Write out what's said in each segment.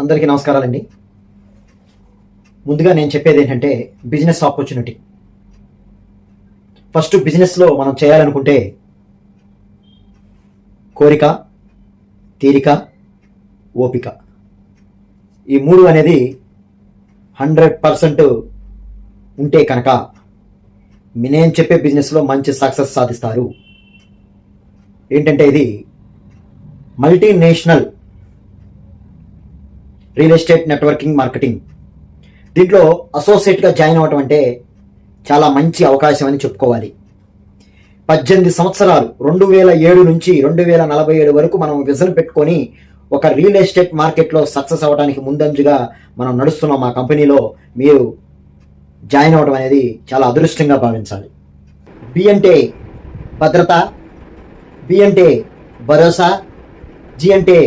అందరికీ నమస్కారాలండి. ముందుగా నేను చెప్పేది ఏంటంటే బిజినెస్ ఆపర్చునిటీ. ఫస్ట్ బిజినెస్లో మనం చేయాలనుకుంటే కోరిక తీరిక ఓపిక. ఈ మూడు అనేది హండ్రెడ్ పర్సెంట్ ఉంటే కనుక నేను చెప్పే బిజినెస్లో మంచి సక్సెస్ సాధిస్తారు. ఏంటంటే ఇది multinational real estate networking marketing. దీంట్లో అసోసియేట్గా జాయిన్ అవ్వటం అంటే చాలా మంచి అవకాశం అని చెప్పుకోవాలి. పద్దెనిమిది సంవత్సరాలు రెండు వేల ఏడు నుంచి రెండు వేల నలభై ఏడు వరకు మనం విజన్ పెట్టుకొని ఒక రియల్ ఎస్టేట్ మార్కెట్లో సక్సెస్ అవ్వడానికి ముందంజుగా మనం నడుస్తున్నాం మా కంపెనీలో. మీరు జాయిన్ అవ్వడం అనేది చాలా అదృష్టంగా భావించాలి. బి అంటే భద్రత బి అంటే భరోసా జి అంటే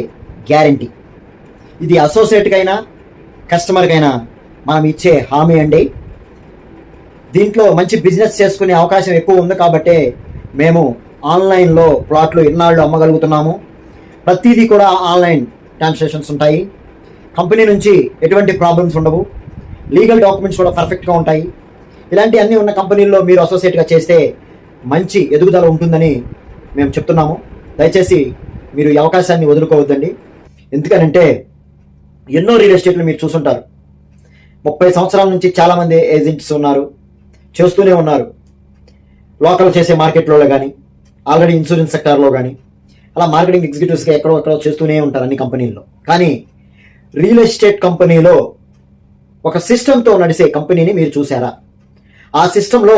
గ్యారంటీ. ఇది అసోసియేట్కైనా కస్టమర్కైనా మనం ఇచ్చే హామీ అండి. దీంట్లో మంచి బిజినెస్ చేసుకునే అవకాశం ఎక్కువ ఉంది కాబట్టే మేము ఆన్లైన్లో ప్లాట్లు ఇన్నాళ్ళు అమ్మగలుగుతున్నాము. ప్రతిదీ కూడా ఆన్లైన్ ట్రాన్సాక్షన్స్ ఉంటాయి. కంపెనీ నుంచి ఎటువంటి ప్రాబ్లమ్స్ ఉండవు. లీగల్ డాక్యుమెంట్స్ కూడా పర్ఫెక్ట్గా ఉంటాయి. ఇలాంటి అన్నీ ఉన్న కంపెనీల్లో మీరు అసోసియేట్గా చేస్తే మంచి ఎదుగుదల ఉంటుందని మేము చెప్తున్నాము. దయచేసి మీరు ఈ అవకాశాన్ని వదులుకోవద్దండి. ఎందుకనంటే ఎన్నో రియల్ ఎస్టేట్లు మీరు చూసుంటారు. ముప్పై సంవత్సరాల నుంచి చాలామంది ఏజెంట్స్ ఉన్నారు చేస్తూనే ఉన్నారు. లోకల్ చేసే మార్కెట్లో కానీ ఆల్రెడీ ఇన్సూరెన్స్ సెక్టార్లో కానీ అలా మార్కెటింగ్ ఎగ్జిక్యూటివ్స్గా ఎక్కడో ఎక్కడో చేస్తూనే ఉంటారు అన్ని కంపెనీల్లో. కానీ రియల్ ఎస్టేట్ కంపెనీలో ఒక సిస్టంతో నడిసే కంపెనీని మీరు చూసారా ఆ సిస్టంలో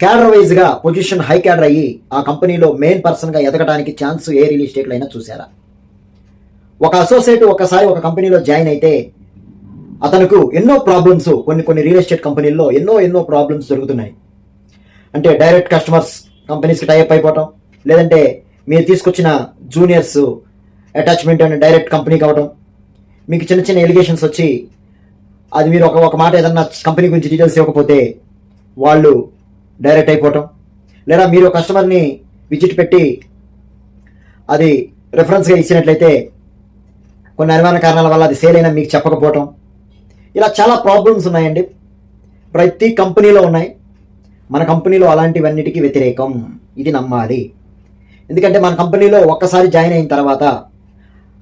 క్యాడర్ వైజ్గా పొజిషన్ హై క్యాడర్ అయ్యి ఆ కంపెనీలో మెయిన్ పర్సన్గా ఎదగడానికి ఛాన్స్ ఏ రియల్ ఎస్టేట్లో అయినా చూసారా ఒక అసోసియేట్ ఒకసారి ఒక కంపెనీలో జాయిన్ అయితే అతనుకు ఎన్నో ప్రాబ్లమ్స్ కొన్ని కొన్ని రియల్ ఎస్టేట్ కంపెనీల్లో ఎన్నో ఎన్నో ప్రాబ్లమ్స్ జరుగుతున్నాయి అంటే డైరెక్ట్ కస్టమర్స్ కంపెనీస్కి టైప్ అయిపోవటం లేదంటే మీరు తీసుకొచ్చిన జూనియర్స్ అటాచ్మెంట్ అండ్ డైరెక్ట్ కంపెనీకి అవ్వడం మీకు చిన్న చిన్న ఎలిగేషన్స్ వచ్చి అది మీరు ఒక ఒక మాట ఏదన్నా కంపెనీ గురించి డీటెయిల్స్ ఇవ్వకపోతే వాళ్ళు డైరెక్ట్ అయిపోవటం. లేదా మీరు కస్టమర్ని విజిట్ పెట్టి అది రెఫరెన్స్గా ఇచ్చినట్లయితే కొన్ని అనుమాన కారణాల వల్ల అది సేల్ అయినా మీకు చెప్పకపోవటం. ఇలా చాలా ప్రాబ్లమ్స్ ఉన్నాయండి. ప్రతి కంపెనీలో ఉన్నాయి. మన కంపెనీలో అలాంటివన్నిటికీ వ్యతిరేకం. ఇది నమ్మాలి. ఎందుకంటే మన కంపెనీలో ఒక్కసారి జాయిన్ అయిన తర్వాత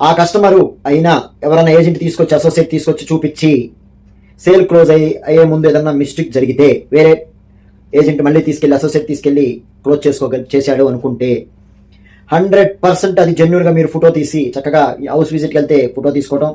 ఆ కస్టమరు అయినా ఎవరైనా ఏజెంట్ తీసుకొచ్చి అసోసియేట్ తీసుకొచ్చి చూపించి సేల్ క్లోజ్ అయ్యి అయ్యే ముందు ఏదన్నా మిస్టేక్ జరిగితే వేరే ఏజెంట్ మళ్ళీ తీసుకెళ్ళి అసోసియేట్ తీసుకెళ్ళి క్లోజ్ చేసుకోగ చేశాడు అనుకుంటే హండ్రెడ్ పర్సెంట్ అది జెన్యున్గా మీరు ఫోటో తీసి చక్కగా హౌస్ విజిట్కి వెళ్తే ఫోటో తీసుకోవడం